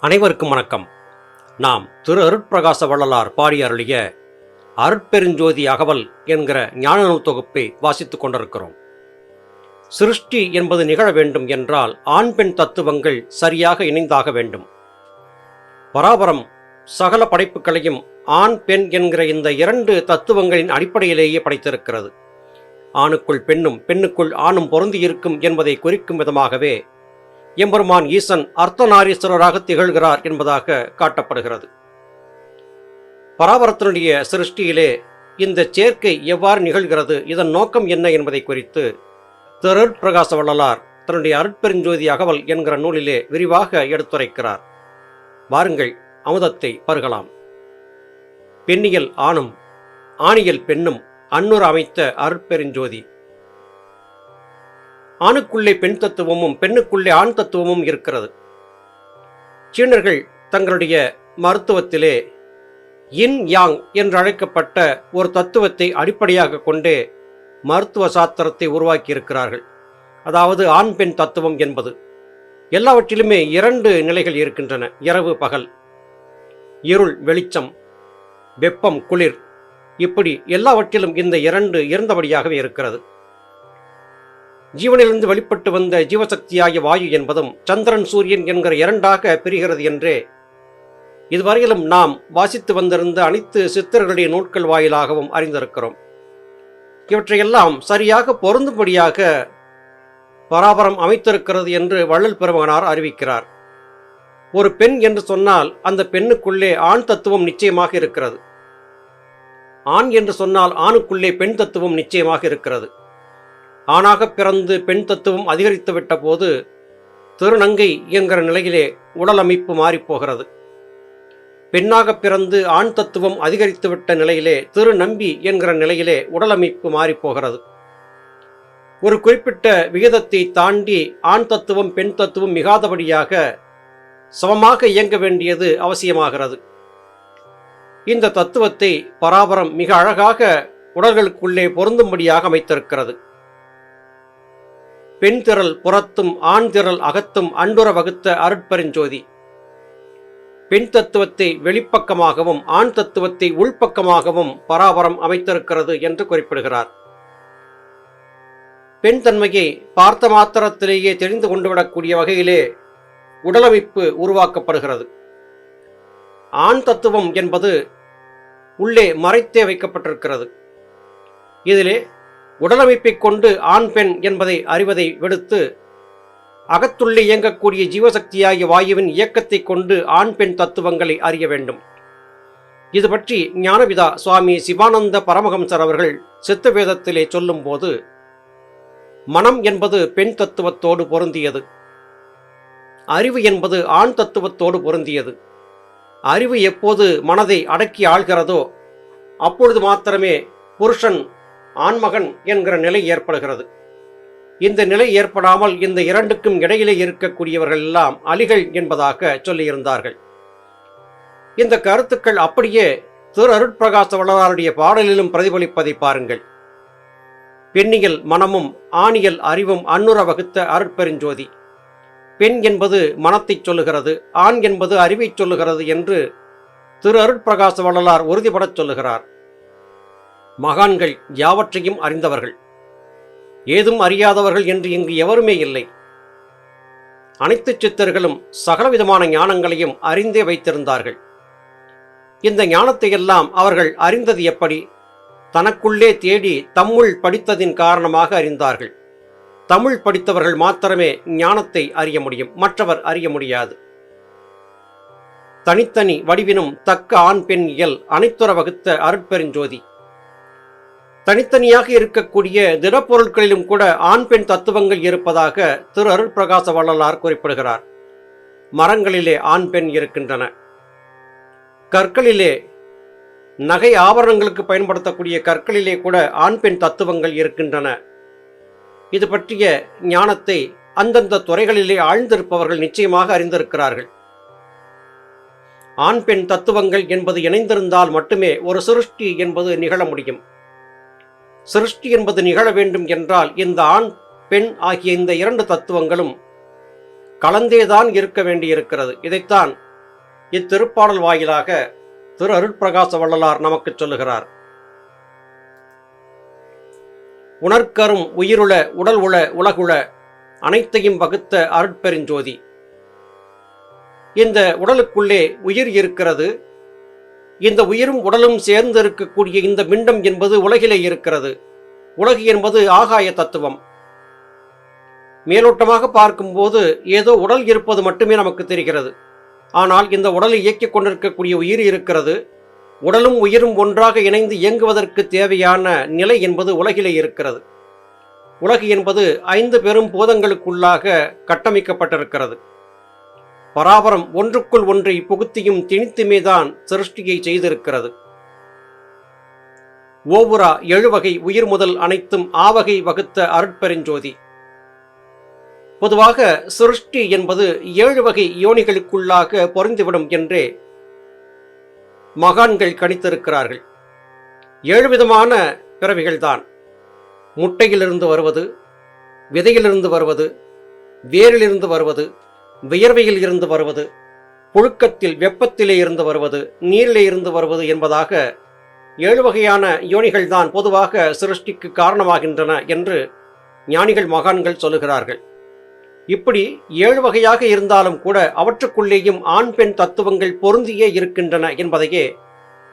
அனைவருக்கும் வணக்கம். நாம் திரு அருட்பிரகாச வள்ளலார் பாடி அருளிய அருட்பெருஞ்சோதி அகவல் என்கிற ஞான நூல் தொகுப்பை வாசித்துக் கொண்டிருக்கிறோம். சிருஷ்டி என்பது நிகழ வேண்டும் என்றால் ஆண் பெண் தத்துவங்கள் சரியாக இணைந்தாக வேண்டும். பராபரம் சகல படைப்புகளையும் ஆண் பெண் என்கிற இந்த இரண்டு தத்துவங்களின் அடிப்படையிலேயே படைத்திருக்கிறது. ஆணுக்குள் பெண்ணும் பெண்ணுக்குள் ஆணும் பொருந்தியிருக்கும் என்பதை குறிக்கும் விதமாகவே எம்பெருமான் ஈசன் அர்த்தநாரீஸ்வரராக திகழ்கிறார் என்பதாக காட்டப்படுகிறது. பராபரத்தினுடைய சிருஷ்டியிலே இந்த சேர்க்கை எவ்வாறு நிகழ்கிறது இதன் நோக்கம் என்ன என்பதை குறித்து திரு பிரகாச வள்ளலார் தன்னுடைய அருட்பெருஞ்சோதி அகவல் என்கிற நூலிலே விரிவாக எடுத்துரைக்கிறார். வாருங்கள் அமுதத்தை பருகலாம். பெண்ணியல் ஆணும் ஆணியல் பெண்ணும் அன்னுர் அமைத்த அருட்பெருஞ்சோதி. ஆணுக்குள்ளே பெண் தத்துவமும் பெண்ணுக்குள்ளே ஆண் தத்துவமும் இருக்கிறது. சீனர்கள் தங்களுடைய மருத்துவத்திலே இன் யாங் என்று அழைக்கப்பட்ட ஒரு தத்துவத்தை அடிப்படையாக கொண்டே மருத்துவ சாஸ்திரத்தை உருவாக்கி இருக்கிறார்கள் அதாவது ஆண் பெண் தத்துவம் என்பது. எல்லாவற்றிலுமே இரண்டு நிலைகள் இருக்கின்றன. இரவு பகல். இருள் வெளிச்சம். வெப்பம் குளிர். இப்படி எல்லாவற்றிலும் இந்த இரண்டு இருந்தபடியாகவே இருக்கிறது. ஜீவனிலிருந்து வெளிப்பட்டு வந்த ஜீவசக்தியாகிய வாயு என்பதும் சந்திரன் சூரியன் என்கிற இரண்டாக பிரிகிறது என்றே. இதுவரையிலும் நாம் வாசித்து வந்திருந்த அனைத்து சித்தர்களுடைய நூட்கள் வாயிலாகவும் அறிந்திருக்கிறோம். இவற்றையெல்லாம் சரியாக பொருந்தும்படியாக பராபரம் அமைத்திருக்கிறது என்று வள்ளல் பெருமகனார் அறிவிக்கிறார். ஒரு பெண் என்று சொன்னால் அந்த பெண்ணுக்குள்ளே ஆண் தத்துவம் நிச்சயமாக இருக்கிறது. ஆண் என்று சொன்னால் ஆணுக்குள்ளே பெண் தத்துவம் நிச்சயமாக இருக்கிறது. ஆணாக பிறந்து பெண் தத்துவம் அதிகரித்து விட்ட போது திருநங்கை என்கிற நிலையிலே உடல் அமைப்பு மாறிப்போகிறது. பெண்ணாக பிறந்து ஆண் தத்துவம் அதிகரித்துவிட்ட நிலையிலே திருநம்பி என்கிற நிலையிலே உடலமைப்பு மாறிப்போகிறது. ஒரு குறிப்பிட்ட விகிதத்தை தாண்டி ஆண் தத்துவம் பெண் தத்துவம் மிகாதபடியாக சமமாக இயங்க வேண்டியது அவசியமாகிறது. இந்த தத்துவத்தை பராபரம் மிக அழகாக உடல்களுக்குள்ளே பொருந்தும்படியாக அமைத்திருக்கிறது. பெண் திரள் புறத்தும் ஆண் திரள் அகத்தும் அன்புற வகுத்த அருட்பெருஞ்சோதி பெண் தத்துவத்தை வெளிப்பக்கமாகவும் ஆண் தத்துவத்தை உள்பக்கமாகவும் பராபரம் அமைத்திருக்கிறது என்று குறிப்பிடுகிறார். பெண் தன்மையை பார்த்த மாத்திரத்திலேயே தெரிந்து கொண்டுவிடக்கூடிய வகையிலே உடலமைப்பு உருவாக்கப்படுகிறது. ஆண் தத்துவம் என்பது உள்ளே மறைத்தே வைக்கப்பட்டிருக்கிறது. இதிலே உடலமைப்பைக் கொண்டு ஆண் பெண் என்பதை அறிவதை விடுத்து அகத்துள்ளே இயங்கக்கூடிய ஜீவசக்தியாகிய வாயுவின் இயக்கத்தை கொண்டு ஆண் பெண் தத்துவங்களை அறிய வேண்டும். இது பற்றி ஞானபிதா சுவாமி சிவானந்த பரமஹம்சர் அவர்கள் சித்த வேதத்திலே சொல்லும்போது மனம் என்பது பெண் தத்துவத்தோடு பொருந்தியது. அறிவு என்பது ஆண் தத்துவத்தோடு பொருந்தியது. அறிவு எப்போது மனதை அடக்கி ஆள்கிறதோ அப்பொழுது மாத்திரமே புருஷன் ஆண்மகன் என்கிற நிலை ஏற்படுகிறது. இந்த நிலை ஏற்படாமல் இந்த இரண்டுக்கும் இடையிலே இருக்கக்கூடியவர்கள் எல்லாம் அலிகள் என்பதாக சொல்லியிருந்தார்கள். இந்த கருத்துக்கள் அப்படியே திரு அருட்பிரகாச வள்ளலாருடைய பாடலிலும் பிரதிபலிப்பதை பாருங்கள். பெண்ணியல் மனமும் ஆணியல் அறிவும் அன்னுற வகுத்த அருட்பெருஞ்சோதி. பெண் என்பது மனத்தைச் சொல்லுகிறது ஆண் என்பது அறிவைச் சொல்லுகிறது என்று திரு அருட்பிரகாச வள்ளலார் உறுதிபடச் சொல்லுகிறார். மகான்கள் யாவற்றையும் அறிந்தவர்கள். ஏதும் அறியாதவர்கள் என்று இங்கு எவருமே இல்லை. அனைத்து சித்தர்களும் சகலவிதமான ஞானங்களையும் அறிந்தே வைத்திருந்தார்கள். இந்த ஞானத்தை எல்லாம் அவர்கள் அறிந்தது எப்படி? தனக்குள்ளே தேடி தம்முள் படித்ததின் காரணமாக அறிந்தார்கள். தமிழ் படித்தவர்கள் மாத்திரமே ஞானத்தை அறிய முடியும் மற்றவர் அறிய முடியாது. தனித்தனி வடிவினும் தக்க ஆண் பெண் இயல் அனைத்துற வகுத்த அருட்பெருஞ்சோதி. தனித்தனியாக இருக்கக்கூடிய திடப்பொருட்களிலும் கூட ஆண் பெண் தத்துவங்கள் இருப்பதாக திரு அருள் பிரகாச வள்ளலார் குறிப்பிடுகிறார். மரங்களிலே ஆண் பெண் இருக்கின்றன. கற்களிலே நகை ஆபரணங்களுக்கு பயன்படுத்தக்கூடிய கற்களிலே கூட ஆண் பெண் தத்துவங்கள் இருக்கின்றன. இது பற்றிய ஞானத்தை அந்தந்த துறைகளிலே ஆழ்ந்திருப்பவர்கள் நிச்சயமாக அறிந்திருக்கிறார்கள். ஆண் பெண் தத்துவங்கள் என்பது இணைந்திருந்தால் மட்டுமே ஒரு சிருஷ்டி என்பது நிகழ முடியும். சிருஷ்டி என்பது நிகழ வேண்டும் என்றால் இந்த ஆண் பெண் ஆகிய இந்த இரண்டு தத்துவங்களும் கலந்தேதான் இருக்க வேண்டியிருக்கிறது. இதைத்தான் இத்திருப்பாடல் வாயிலாக திரு அருட்பிரகாச வள்ளலார் நமக்கு சொல்லுகிறார். உணர்க்கரும் உயிருள உடல் உள உலகுள அனைத்தையும் வகுத்த அருட்பெருஞ்சோதி. இந்த உடலுக்குள்ளே உயிர் இருக்கிறது. இந்த உயிரும் உடலும் சேர்ந்து இருக்கக்கூடிய இந்த மிண்டம் என்பது உலகிலே இருக்கிறது. உலகு என்பது ஆகாய தத்துவம். மேலோட்டமாக பார்க்கும்போது ஏதோ உடல் இருப்பது மட்டுமே நமக்கு தெரிகிறது. ஆனால் இந்த உடலை இயக்கிக் கொண்டிருக்கக்கூடிய உயிர் இருக்கிறது. உடலும் உயிரும் ஒன்றாக இணைந்து இயங்குவதற்கு தேவையான நிலை என்பது உலகிலே இருக்கிறது. உலகு என்பது ஐந்து பெரும் பூதங்களுக்குள்ளாக கட்டமைக்கப்பட்டிருக்கிறது. பராபரம் ஒன்றுக்குள் ஒன்றை புகுத்தியும் திணித்துமேதான் சிருஷ்டியை செய்திருக்கிறது. ஓவுரா எழுவகை உயிர் முதல் அனைத்தும் ஆவகை வகுத்த அருட்பெருஞ்சோதி. பொதுவாக சிருஷ்டி என்பது ஏழு வகை யோனிகளுக்குள்ளாக பொருந்துவிடும் என்றே மகான்கள் கணித்திருக்கிறார்கள். ஏழு விதமான பிறவிகள்தான். முட்டையிலிருந்து வருவது விதையிலிருந்து வருவது வேரிலிருந்து வருவது வியர்வையில் இருந்து வருவது புழுக்கத்தில் வெப்பத்திலே இருந்து வருவது நீரிலே இருந்து வருவது என்பதாக ஏழு வகையான யோனிகள் தான் பொதுவாக சிருஷ்டிக்கு காரணமாகின்றன என்று ஞானிகள் மகான்கள் சொல்லுகிறார்கள். இப்படி ஏழு வகையாக இருந்தாலும் கூட அவற்றுக்குள்ளேயும் ஆண் பெண் தத்துவங்கள் பொருந்தியே இருக்கின்றன என்பதையே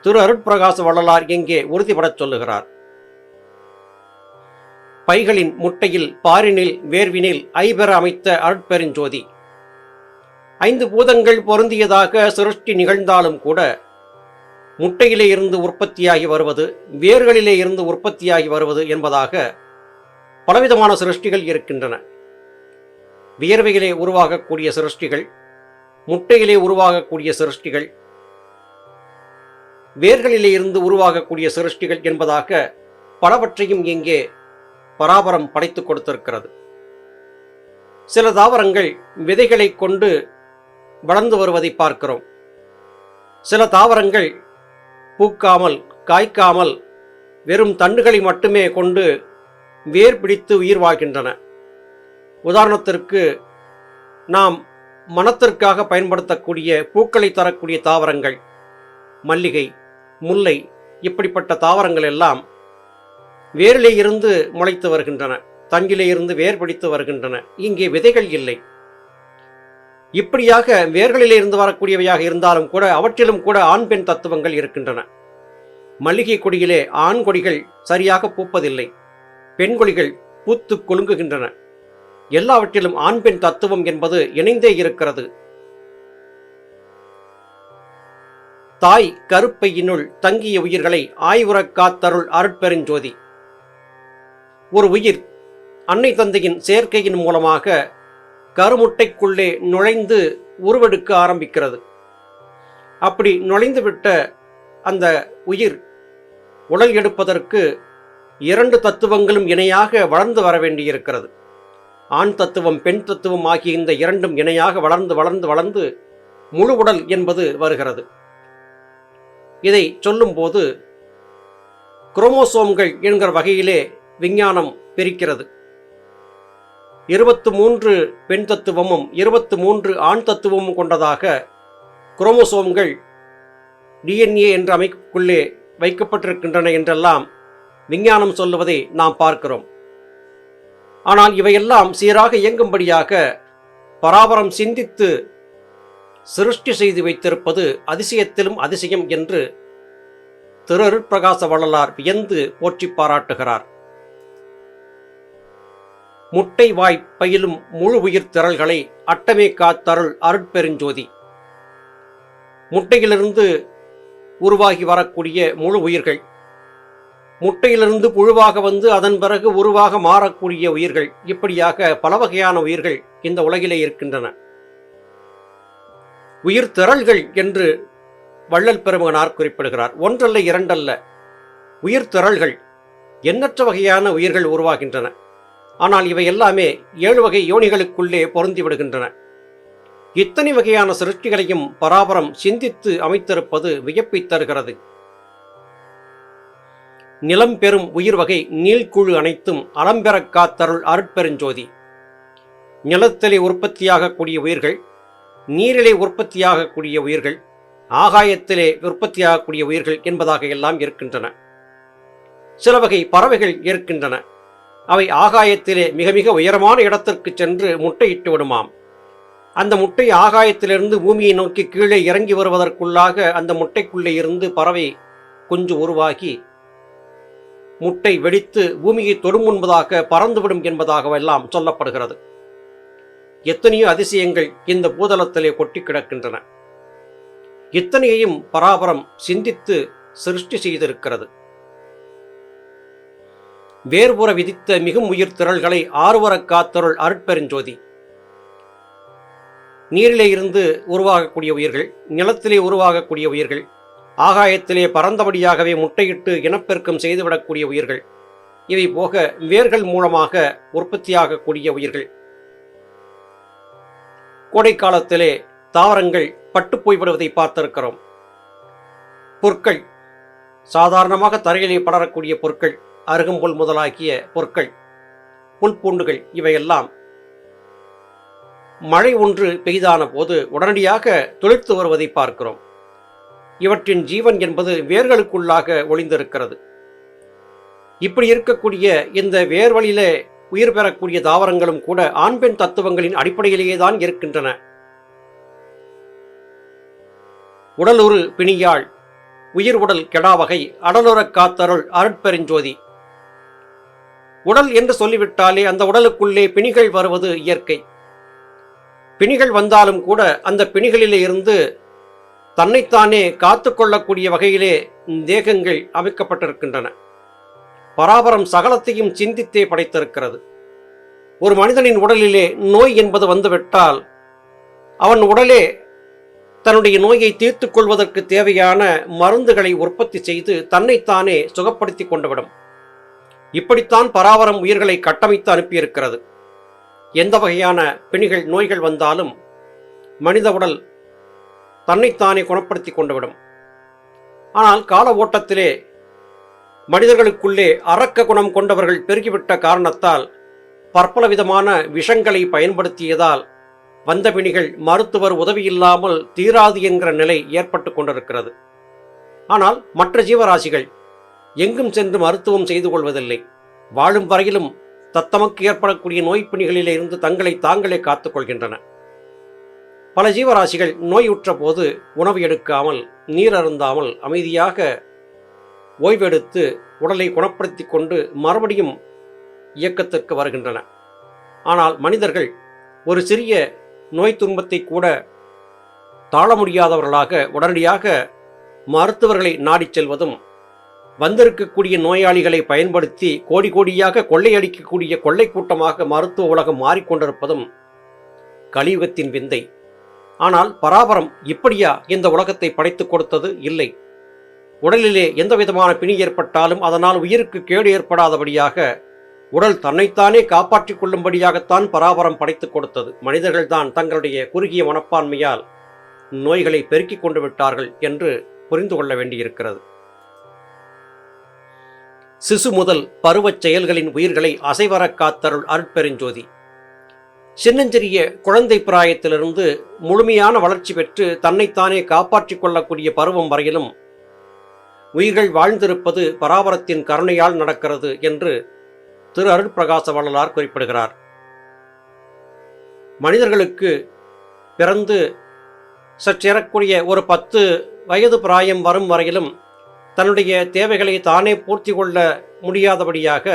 திரு அருட்பிரகாச வள்ளலார் இங்கே உறுதிபடச் சொல்லுகிறார். பைகளின் முட்டையில் பாரினில் வேர்வினில் ஐபெற அமைத்த அருட்பெருஞ்சோதி. ஐந்து பூதங்கள் பொருந்தியதாக சிருஷ்டி நிகழ்ந்தாலும் கூட முட்டையிலே இருந்து உற்பத்தியாகி வருவது வேர்களிலே இருந்து உற்பத்தியாகி வருவது என்பதாக பலவிதமான சிருஷ்டிகள் இருக்கின்றன. வியர்வையிலே உருவாகக்கூடிய சிருஷ்டிகள் முட்டையிலே உருவாகக்கூடிய சிருஷ்டிகள் வேர்களிலே இருந்து உருவாகக்கூடிய சிருஷ்டிகள் என்பதாக பலவற்றையும் இங்கே பராபரம் படைத்துக் கொடுத்திருக்கிறது. சில தாவரங்கள் விதைகளை கொண்டு வளர்ந்து வருவதை பார்க்கிறோம். சில தாவரங்கள் பூக்காமல் காய்க்காமல் வெறும் தண்டுகளை மட்டுமே கொண்டு வேர் பிடித்து உயிர் வாழ்கின்றன. உதாரணத்திற்கு நாம் மனத்திற்காக பயன்படுத்தக்கூடிய பூக்களை தரக்கூடிய தாவரங்கள் மல்லிகை முல்லை இப்படிப்பட்ட தாவரங்கள் எல்லாம் வேரிலே இருந்து முளைத்து வருகின்றன. தண்டிலே இருந்து வேர் பிடித்து வருகின்றன. இங்கே விதைகள் இல்லை. இப்படியாக வேர்களிலே இருந்து வரக்கூடியவையாக இருந்தாலும் கூட அவற்றிலும் கூட ஆண் பெண் தத்துவங்கள் இருக்கின்றன. மல்லிகை கொடியிலே ஆண் கொடிகள் சரியாக பூப்பதில்லை. பெண் கொடிகள் பூத்து கொழுங்குகின்றன எல்லாவற்றிலும் ஆண் பெண் தத்துவம் என்பது இணைந்தே இருக்கிறது. தாய் கருப்பையினுள் தங்கிய உயிர்களை ஆய்வுறக் காத்தருள் அருட்பெருஞ்சோதி ஒரு உயிர் அன்னை தந்தையின் சேர்க்கையின் மூலமாக கருமுட்டைக்குள்ளே நுழைந்து உருவெடுக்க ஆரம்பிக்கிறது. அப்படி நுழைந்துவிட்ட அந்த உயிர் உடல் எடுப்பதற்கு இரண்டு தத்துவங்களும் இணையாக வளர்ந்து வர வேண்டியிருக்கிறது. ஆண் தத்துவம் பெண் தத்துவம் ஆகிய இந்த இரண்டும் இணையாக வளர்ந்து வளர்ந்து வளர்ந்து முழு உடல் என்பது வருகிறது. இதை சொல்லும்போது குரோமோசோம்கள் என்கிற வகையிலே விஞ்ஞானம் பிரிக்கிறது. இருபத்து மூன்று பெண் தத்துவமும் இருபத்து மூன்று ஆண் தத்துவமும் கொண்டதாக குரோமோசோம்கள் டிஎன்ஏ என்ற அமைப்புக்குள்ளே வைக்கப்பட்டிருக்கின்றன என்றெல்லாம் விஞ்ஞானம் சொல்லுவதை நாம் பார்க்கிறோம். ஆனால் இவையெல்லாம் சீராக இயங்கும்படியாக பராபரம் சிந்தித்து சிருஷ்டி செய்து வைத்திருப்பது அதிசயத்திலும் அதிசயம் என்று திரு அருட்பிரகாச வள்ளலார் வியந்து போற்றி பாராட்டுகிறார். முட்டை வாய் பயிலும் முழு உயிர் திரள்களை அட்டமே காத்தருள் அருட்பெருஞ்சோதி. முட்டையிலிருந்து உருவாகி வரக்கூடிய முழு உயிர்கள். முட்டையிலிருந்து புழுவாக வந்து அதன் பிறகு உருவாக மாறக்கூடிய உயிர்கள். இப்படியாக பல வகையான உயிர்கள் இந்த உலகிலே இருக்கின்றன. உயிர் திரள்கள் என்று வள்ளல் பெருமகனார் குறிப்பிடுகிறார். ஒன்றல்ல இரண்டல்ல. உயிர் திரள்கள் எண்ணற்ற வகையான உயிர்கள் உருவாகின்றன. ஆனால் இவை எல்லாமே ஏழு வகை யோனிகளுக்குள்ளே பொருந்தி விடுகின்றன இத்தனை வகையான சிருஷ்டிகளையும் பராபரம் சிந்தித்து அமைத்திருப்பது வியப்பை தருகிறது. நிலம் பெறும் உயிர் வகை நீள்குழு அனைத்தும் அலம்பெறக் காத்தருள் அருட்பெருஞ்சோதி. நிலத்திலே உற்பத்தியாகக்கூடிய உயிர்கள் நீரிலே உற்பத்தியாகக்கூடிய உயிர்கள் ஆகாயத்திலே உற்பத்தியாகக்கூடிய உயிர்கள் என்பதாக எல்லாம் இருக்கின்றன. சில வகை பறவைகள் இருக்கின்றன. அவை ஆகாயத்திலே மிக மிக உயரமான இடத்திற்கு சென்று முட்டையிட்டு விடுமாம். அந்த முட்டை ஆகாயத்திலிருந்து பூமியை நோக்கி கீழே இறங்கி வருவதற்குள்ளாக அந்த முட்டைக்குள்ளே இருந்து பறவை குஞ்சு உருவாகி முட்டை வெடித்து பூமியை தொடும் முன்பதாக பறந்துவிடும் என்பதாகவெல்லாம் சொல்லப்படுகிறது. எத்தனையோ அதிசயங்கள் இந்த பூதளத்திலே கொட்டி கிடக்கின்றன. இத்தனையையும் பராபரம் சிந்தித்து சிருஷ்டி செய்திருக்கிறது. வேர்புற விதித்த மிகும் உயிர் திரள்களை ஆறுவரக் காத்தருள் அருட்பெருஞ்சோதி நீரிலே இருந்து உருவாகக்கூடிய உயிர்கள் நிலத்திலே உருவாகக்கூடிய உயிர்கள் ஆகாயத்திலே பறந்தபடியாகவே முட்டையிட்டு இனப்பெருக்கம் செய்துவிடக்கூடிய உயிர்கள் இவை போக வேர்கள் மூலமாக உற்பத்தியாகக்கூடிய உயிர்கள். கோடை காலத்திலே தாவரங்கள் பட்டு போய்விடுவதை பார்த்திருக்கிறோம். பொற்கள் சாதாரணமாக தரையிலே படரக்கூடிய பொருட்கள் அருகம்புல் முதலாகிய பொருட்கள் புல்பூண்டுகள் இவையெல்லாம். மழை ஒன்று பெய்தான போது உடனடியாக துளிர்த்து வருவதை பார்க்கிறோம். இவற்றின் ஜீவன் என்பது வேர்களுக்குள்ளாக ஒளிந்திருக்கிறது. இப்படி இருக்கக்கூடிய இந்த வேர்வழியிலே உயிர் பெறக்கூடிய தாவரங்களும் கூட ஆண் பெண் தத்துவங்களின் அடிப்படையிலேயே தான் இருக்கின்றன. உடலுறு பிணியாள் உயிர் உடல் கெடாவகை அடலுறக் காத்தருள் அருட்பெருஞ்சோதி உடல் என்று சொல்லிவிட்டாலே அந்த உடலுக்குள்ளே பிணிகள் வருவது இயற்கை. பிணிகள் வந்தாலும் கூட அந்த பிணிகளிலே இருந்து தன்னைத்தானே காத்து கொள்ளக்கூடிய வகையிலே தேகங்கள் அமைக்கப்பட்டிருக்கின்றன. பராபரம் சகலத்தையும் சிந்தித்தே படைத்திருக்கிறது. ஒரு மனிதனின் உடலிலே நோய் என்பது வந்துவிட்டால் அவன் உடலே தன்னுடைய நோயை தீர்த்து கொள்வதற்கு தேவையான மருந்துகளை உற்பத்தி செய்து தன்னைத்தானே சுகப்படுத்திக் கொண்டுவிடும் இப்படித்தான் பராவரம் உயிர்களை கட்டமைத்து அனுப்பியிருக்கிறது. எந்த வகையான பிணிகள் நோய்கள் வந்தாலும் மனித உடல் தன்னைத்தானே குணப்படுத்தி கொண்டுவிடும். ஆனால் கால ஓட்டத்திலே மனிதர்களுக்குள்ளே அரக்க குணம் கொண்டவர்கள் பெருகிவிட்ட காரணத்தால் பற்பல விதமான விஷங்களை பயன்படுத்தியதால் வந்த பிணிகள் மருத்துவர் உதவியில்லாமல் தீராது என்கிற நிலை ஏற்பட்டு கொண்டிருக்கிறது. ஆனால் மற்ற ஜீவராசிகள் எங்கும் சென்று மருத்துவம் செய்து கொள்வதில்லை. வாழும் வரையிலும் தத்தமக்கு ஏற்படக்கூடிய நோய்ப்பிணிகளிலே இருந்து தங்களை தாங்களே காத்துக் கொள்கின்றன. பல ஜீவராசிகள் நோயுற்ற போது உணவு எடுக்காமல் நீர் அருந்தாமல் அமைதியாக ஓய்வெடுத்து உடலை குணப்படுத்தி கொண்டு மறுபடியும் இயக்கத்திற்கு வருகின்றன. ஆனால் மனிதர்கள் ஒரு சிறிய நோய் துன்பத்தை கூட தாழ முடியாதவர்களாக உடனடியாக மருத்துவர்களை நாடிச் செல்வதும் வந்திருக்கக்கூடிய நோயாளிகளை பயன்படுத்தி கோடி கோடியாக கொள்ளையடிக்கக்கூடிய கொள்ளை கூட்டமாக மருத்துவ உலகம் மாறிக்கொண்டிருப்பதும் கலியுகத்தின் விந்தை. ஆனால் பராபரம் இப்படியா இந்த உலகத்தை படைத்துக் கொடுத்தது? இல்லை. உடலிலே எந்த விதமான பிணி ஏற்பட்டாலும் அதனால் உயிருக்கு கேடு ஏற்படாதபடியாக உடல் தன்னைத்தானே காப்பாற்றிக் கொள்ளும்படியாகத்தான் பராபரம் படைத்துக் கொடுத்தது. மனிதர்கள்தான் தங்களுடைய குறுகிய மனப்பான்மையால் நோய்களை பெருக்கிக் கொண்டு விட்டார்கள் என்று புரிந்து கொள்ள வேண்டியிருக்கிறது. சிசு முதல் பருவச் செயல்களின் உயிர்களை அசைவரக் காத்தருள் அருட்பெருஞ்சோதி. சின்னஞ்சிறிய குழந்தை பிராயத்திலிருந்து முழுமையான வளர்ச்சி பெற்று தன்னைத்தானே காப்பாற்றிக் கொள்ளக்கூடிய பருவம் வரையிலும் உயிர்கள் வாழ்ந்திருப்பது பராபரத்தின் கருணையால் நடக்கிறது என்று திரு அருட்பிரகாச வள்ளலார் குறிப்பிடுகிறார். மனிதர்களுக்கு பிறந்து சற்றேறக்கூடிய ஒரு பத்து வயது பிராயம் வரும் வரையிலும் தன்னுடைய தேவைகளை தானே பூர்த்தி கொள்ள முடியாதபடியாக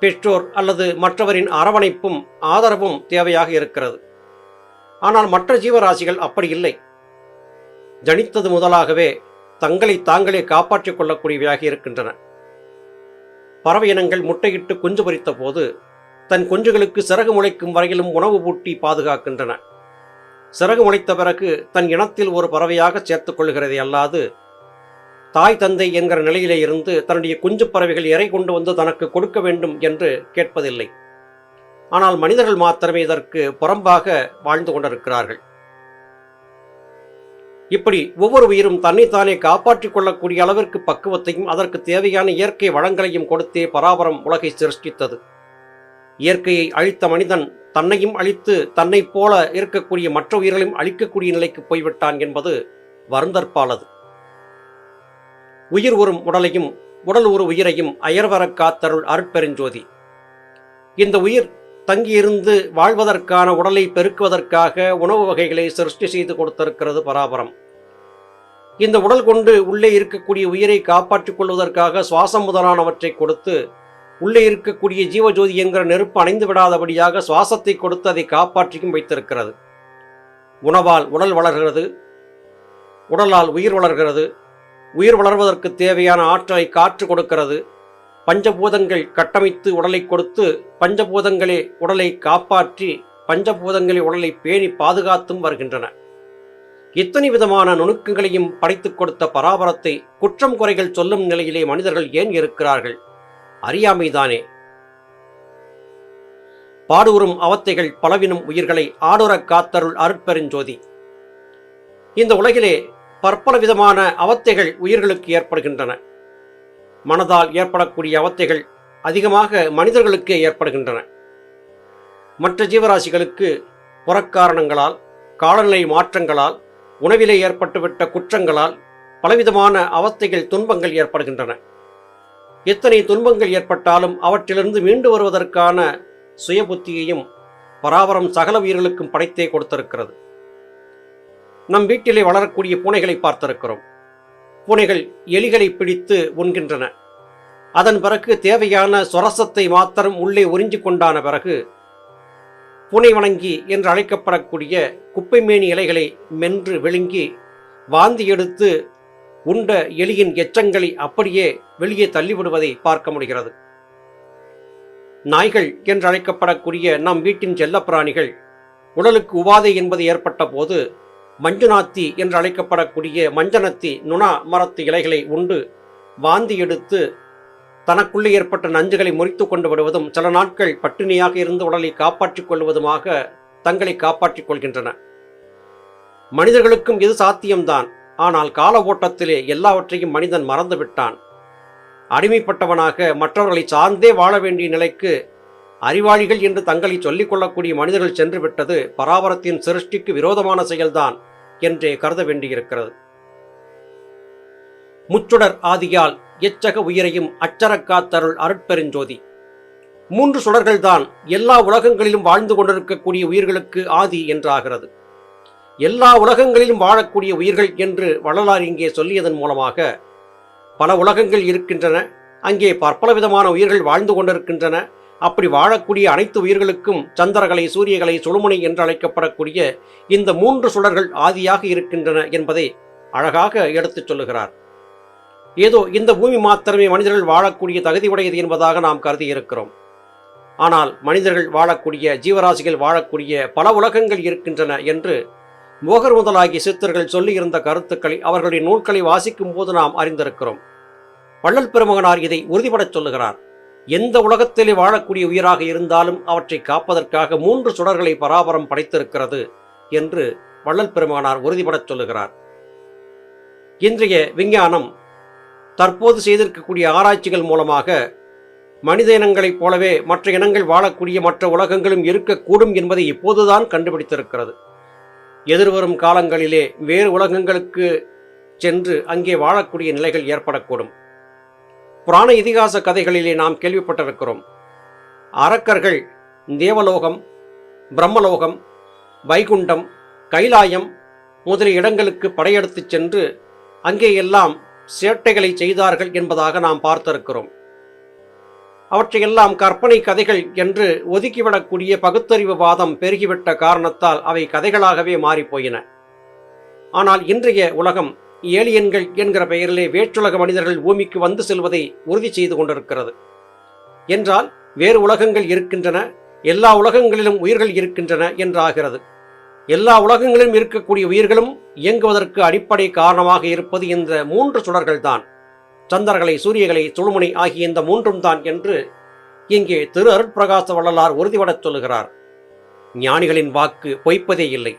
பெற்றோர் அல்லது மற்றவரின் அரவணைப்பும் ஆதரவும் தேவையாக இருக்கிறது. ஆனால் மற்ற ஜீவராசிகள் அப்படி இல்லை. ஜனித்தது முதலாகவே தங்களை தாங்களே காப்பாற்றிக் கொள்ளக்கூடியவையாக இருக்கின்றன. பறவை இனங்கள் முட்டையிட்டு குஞ்சு பறித்த போது தன் குஞ்சுகளுக்கு சிறகு முளைக்கும் வரையிலும் உணவு பூட்டி பாதுகாக்கின்றன. சிறகு முளைத்த பிறகு தன் இனத்தில் ஒரு பறவையாக சேர்த்துக் கொள்கிறதே அல்லாது தாய் தந்தை என்கிற நிலையிலே இருந்து தன்னுடைய குஞ்சு பறவைகள் இறை கொண்டு வந்து தனக்கு கொடுக்க வேண்டும் என்று கேட்பதில்லை. ஆனால் மனிதர்கள் மாத்திரமே இதற்கு புறம்பாக வாழ்ந்து கொண்டிருக்கிறார்கள். இப்படி ஒவ்வொரு உயிரும் தன்னைத்தானே காப்பாற்றிக் கொள்ளக்கூடிய அளவிற்கு பக்குவத்தையும் அதற்கு தேவையான இயற்கை வளங்களையும் கொடுத்தே பராபரம் உலகை சிருஷ்டித்தது. இயற்கையை அழித்த மனிதன் தன்னையும் அழித்து தன்னைப் போல இருக்கக்கூடிய மற்ற உயிர்களையும் அழிக்கக்கூடிய நிலைக்கு போய்விட்டான் என்பது வருந்தற்பாலது. உயிர் உறும் உடலையும் உடல் ஒரு உயிரையும் அயர்வரக் காத்தருள் அருட்பெருஞ்சோதி. இந்த உயிர் தங்கியிருந்து வாழ்வதற்கான உடலை பெருக்குவதற்காக உணவு வகைகளை சிருஷ்டி செய்து கொடுத்திருக்கிறது பராபரம். இந்த உடல் கொண்டு உள்ளே இருக்கக்கூடிய உயிரை காப்பாற்றிக் கொள்வதற்காக சுவாசம் முதலானவற்றை கொடுத்து உள்ளே இருக்கக்கூடிய ஜீவஜோதி என்கிற நெருப்பு அணைந்து விடாதபடியாக சுவாசத்தை கொடுத்து அதை காப்பாற்றியும் வைத்திருக்கிறது. உணவால் உடல் வளர்கிறது உடலால் உயிர் வளர்கிறது உயிர் வளர்வதற்கு தேவையான ஆற்றலை காற்று கொடுக்கிறது. பஞ்சபூதங்கள் கட்டமைத்து உடலை கொடுத்து பஞ்சபூதங்களே உடலை காப்பாற்றி பஞ்சபூதங்களை உடலை பேணி பாதுகாத்தும் வருகின்றன. இத்தனை விதமான நுணுக்கங்களையும் படைத்துக் கொடுத்த பராபரத்தை குற்றம் குறைகள் சொல்லும் நிலையிலே மனிதர்கள் ஏன் இருக்கிறார்கள்? அறியாமைதானே. பாடுறும் அவத்தைகள் பலவினும் உயிர்களை ஆடுற காத்தருள் அருட்பெருஞ்சோதி. இந்த உலகிலே பற்பல விதமான அவத்தைகள் உயிர்களுக்கு ஏற்படுகின்றன. மனதால் ஏற்படக்கூடிய அவத்தைகள் அதிகமாக மனிதர்களுக்கே ஏற்படுகின்றன. மற்ற ஜீவராசிகளுக்கு புறக்காரணங்களால் காலநிலை மாற்றங்களால் உணவிலே ஏற்பட்டுவிட்ட குற்றங்களால் பலவிதமான அவத்தைகள் துன்பங்கள் ஏற்படுகின்றன. எத்தனை துன்பங்கள் ஏற்பட்டாலும் அவற்றிலிருந்து மீண்டு வருவதற்கான சுயபுத்தியையும் பராபரம் சகல உயிர்களுக்கும் படைத்தே கொடுத்திருக்கிறது. நம் வீட்டிலே வளரக்கூடிய பூனைகளை பார்த்திருக்கிறோம். பூனைகள் எலிகளை பிடித்து உண்கின்றன. அதன் பிறகு தேவையான சொரசத்தை மாத்திரம் உள்ளே உறிஞ்சி கொண்டான பிறகு பூனை வணங்கி என்று அழைக்கப்படக்கூடிய குப்பைமேனி இலைகளை மென்று விழுங்கி வாந்தி எடுத்து உண்ட எலியின் எச்சங்களை அப்படியே வெளியே தள்ளிவிடுவதை பார்க்க முடிகிறது. நாய்கள் என்று அழைக்கப்படக்கூடிய நம் வீட்டின் செல்லப்பிராணிகள் உடலுக்கு உபாதை என்பது ஏற்பட்ட போது மஞ்சுநாத்தி என்று அழைக்கப்படக்கூடிய மஞ்சனத்தி நுணா மரத்து இலைகளை உண்டு வாந்தி எடுத்து தனக்குள்ளே ஏற்பட்ட நஞ்சுகளை முறித்து கொண்டு விடுவதும் சில நாட்கள் பட்டினியாக இருந்து உடலை காப்பாற்றிக் கொள்வதுமாக தங்களை காப்பாற்றிக் கொள்கின்றன. மனிதர்களுக்கும் இது சாத்தியம்தான். ஆனால் கால ஓட்டத்திலே எல்லாவற்றையும் மனிதன் மறந்து விட்டான். அடிமைப்பட்டவனாக மற்றவர்களை சார்ந்தே வாழ வேண்டிய நிலைக்கு அறிவாளிகள் என்று தங்களை சொல்லிக் கொள்ளக்கூடிய மனிதர்கள் சென்று விட்டது பராபரத்தின் சிருஷ்டிக்கு விரோதமான செயல்தான் என்றே கருத வேண்டியிருக்கிறது. முச்சுடர் ஆதியால் எச்சக உயிரையும் அச்சரக்காத்தருள் அருட்பெருஞ்சோதி. மூன்று சுடர்கள்தான் எல்லா உலகங்களிலும் வாழ்ந்து கொண்டிருக்கக்கூடிய உயிர்களுக்கு ஆதி என்றாகிறது. எல்லா உலகங்களிலும் வாழக்கூடிய உயிர்கள் என்று வள்ளலார் இங்கே சொல்லியதன் மூலமாக பல உலகங்கள் இருக்கின்றன அங்கே பற்பல விதமான உயிர்கள் வாழ்ந்து கொண்டிருக்கின்றன அப்படி வாழக்கூடிய அனைத்து உயிர்களுக்கும் சந்திரகலை சூரியகலை சுழுமுனை என்று அழைக்கப்படக்கூடிய இந்த மூன்று சுடர்கள் ஆதியாக இருக்கின்றன என்பதை அழகாக எடுத்துச் சொல்லுகிறார். ஏதோ இந்த பூமி மாத்திரமே மனிதர்கள் வாழக்கூடிய தகுதி உடையது என்பதாக நாம் கருதி இருக்கிறோம் ஆனால் மனிதர்கள் வாழக்கூடிய ஜீவராசிகள் வாழக்கூடிய பல உலகங்கள் இருக்கின்றன என்று மோகர் முதலாகிய சித்தர்கள் சொல்லியிருந்த கருத்துக்களை அவர்களுடைய நூல்களை வாசிக்கும் போது நாம் அறிந்திருக்கிறோம். வள்ளல் பெருமகனார் இதை உறுதிபடச் சொல்லுகிறார். எந்த உலகத்திலே வாழக்கூடிய உயிராக இருந்தாலும் அவற்றை காப்பதற்காக மூன்று சுடர்களை பராபரம் படைத்திருக்கிறது என்று வள்ளல் பெருமானார் உறுதிபடச் சொல்லுகிறார். இன்றைய விஞ்ஞானம் தற்போது செய்திருக்கக்கூடிய ஆராய்ச்சிகள் மூலமாக மனித இனங்களைப் போலவே மற்ற இனங்கள் வாழக்கூடிய மற்ற உலகங்களும் இருக்கக்கூடும் என்பதை இப்போதுதான் கண்டுபிடித்திருக்கிறது. எதிர்வரும் காலங்களிலே வேறு உலகங்களுக்கு சென்று அங்கே வாழக்கூடிய நிலைகள் ஏற்படக்கூடும். புராண இதிகாச கதைகளிலே நாம் கேள்விப்பட்டிருக்கிறோம். அரக்கர்கள் தேவலோகம் பிரம்மலோகம் வைகுண்டம் கைலாயம் முதலிய இடங்களுக்கு படையெடுத்துச் சென்று அங்கேயெல்லாம் சேட்டைகளை செய்தார்கள் என்பதாக நாம் பார்த்திருக்கிறோம். அவற்றையெல்லாம் கற்பனை கதைகள் என்று ஒதுக்கிவிடக்கூடிய பகுத்தறிவு வாதம் பெருகிவிட்ட காரணத்தால் அவை கதைகளாகவே மாறிப்போயின. ஆனால் இன்றைய உலகம் ஏலியன்கள் என்கிற பெயரிலே வேற்றுலக மனிதர்கள் பூமிக்கு வந்து செல்வதை உறுதி செய்து கொண்டிருக்கிறது. என்றால் வேறு உலகங்கள் இருக்கின்றன எல்லா உலகங்களிலும் உயிர்கள் இருக்கின்றன என்றாகிறது. எல்லா உலகங்களிலும் இருக்கக்கூடிய உயிர்களும் இயங்குவதற்கு அடிப்படை காரணமாக இருப்பது இந்த மூன்று சுடர்கள்தான். சந்தர்களை சூரியகளை சுழுமுனை ஆகிய இந்த மூன்றும் தான் என்று இங்கே திரு அருட்பிரகாச வள்ளலார் உறுதிபடச் சொல்லுகிறார். ஞானிகளின் வாக்கு பொய்ப்பதே இல்லை.